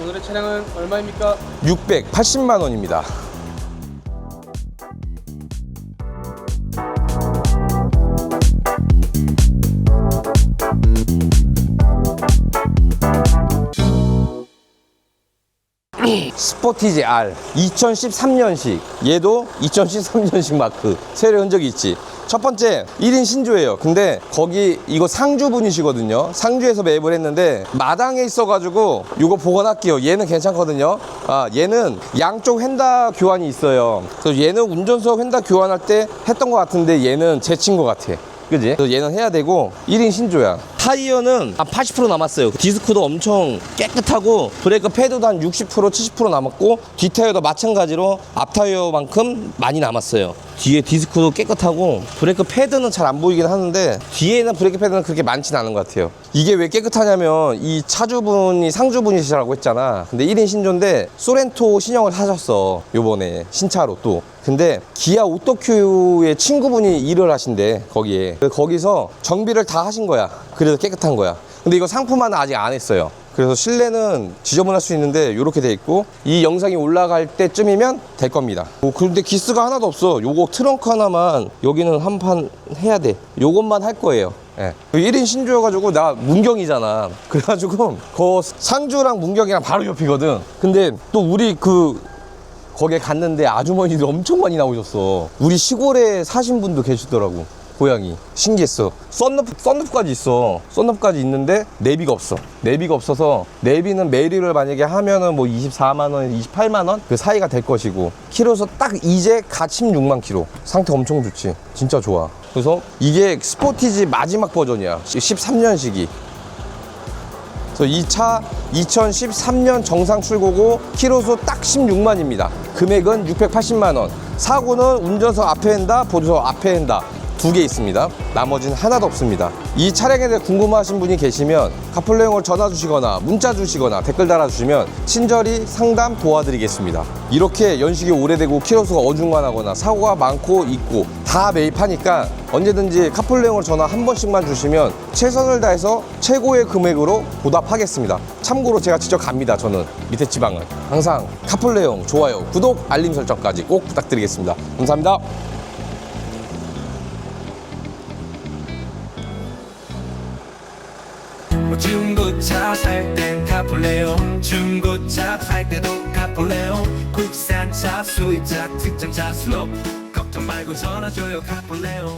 오늘의 차량은 얼마입니까? 680만 원입니다. 스포티지 R 2013년식 얘도 2013년식 마크 세례 흔적이 있지 첫 번째 1인 신조예요. 근데 거기 이거 상주분이시거든요. 상주에서 매입을 했는데 마당에 있어가지고 이거 보관할게요. 얘는 괜찮거든요. 아 얘는 양쪽 휀다 교환이 있어요. 그래서 얘는 운전석 휀다 교환할 때 했던 것 같은데 얘는 제 친구 같아. 그지? 그래서 얘는 해야 되고 1인 신조야 타이어는 한 80% 남았어요. 디스크도 엄청 깨끗하고 브레이크 패드도 한 60% 70% 남았고 뒷타이어도 마찬가지로 앞타이어만큼 많이 남았어요. 뒤에 디스크도 깨끗하고 브레이크 패드는 잘 안 보이긴 하는데 뒤에는 브레이크 패드는 그렇게 많진 않은 것 같아요. 이게 왜 깨끗하냐면 이 차주분이 상주분이시라고 했잖아. 근데 1인 신조인데 소렌토 신형을 사셨어 요번에 신차로 또. 근데 기아 오토큐의 친구분이 일을 하신대 거기에. 거기서 정비를 다 하신 거야. 그래서 깨끗한 거야. 근데 이거 상품화는 아직 안 했어요. 그래서 실내는 지저분할 수 있는데 이렇게 돼 있고 이 영상이 올라갈 때쯤이면 될 겁니다. 뭐 그런데 기스가 하나도 없어. 요거 트렁크 하나만 여기는 한 판 해야 돼. 요것만 할 거예요. 예. 1인 신조여가지고 나 문경이잖아. 그래가지고 그 상주랑 문경이랑 바로 옆이거든. 근데 또 우리 그 거기에 갔는데 아주머니들 엄청 많이 나오셨어. 우리 시골에 사신 분도 계시더라고. 고양이. 신기했어. 썬루프, 썬루프까지 있어. 썬루프까지 있는데 내비가 없어. 내비가 없어서 내비는 메리를 만약에 하면은 뭐 24만 원, 28만 원? 그 사이가 될 것이고. 키로수 딱 이제 갓 16만 키로. 상태 엄청 좋지. 진짜 좋아. 그래서 이게 스포티지 마지막 버전이야. 13년식이. 그래서 이 차 2013년 정상 출고고 키로수 딱 16만입니다. 금액은 680만 원. 사고는 운전석 앞에 한다, 보조석 앞에 한다. 두 개 있습니다. 나머지는 하나도 없습니다. 이 차량에 대해 궁금하신 분이 계시면 카플레용을 전화 주시거나 문자 주시거나 댓글 달아주시면 친절히 상담 도와드리겠습니다. 이렇게 연식이 오래되고 키로수가 어중간하거나 사고가 많고 있고 다 매입하니까 언제든지 카플레용을 전화 한 번씩만 주시면 최선을 다해서 최고의 금액으로 보답하겠습니다. 참고로 제가 직접 갑니다. 저는 밑에 지방은 항상 카플레용 좋아요, 구독, 알림 설정까지 꼭 부탁드리겠습니다. 감사합니다. 뭐 중고차 살 땐 카폴레오 중고차 팔 때도 카폴레오. 국산차 수입차 특장차 수업 걱정 말고 전화 줘요 카폴레오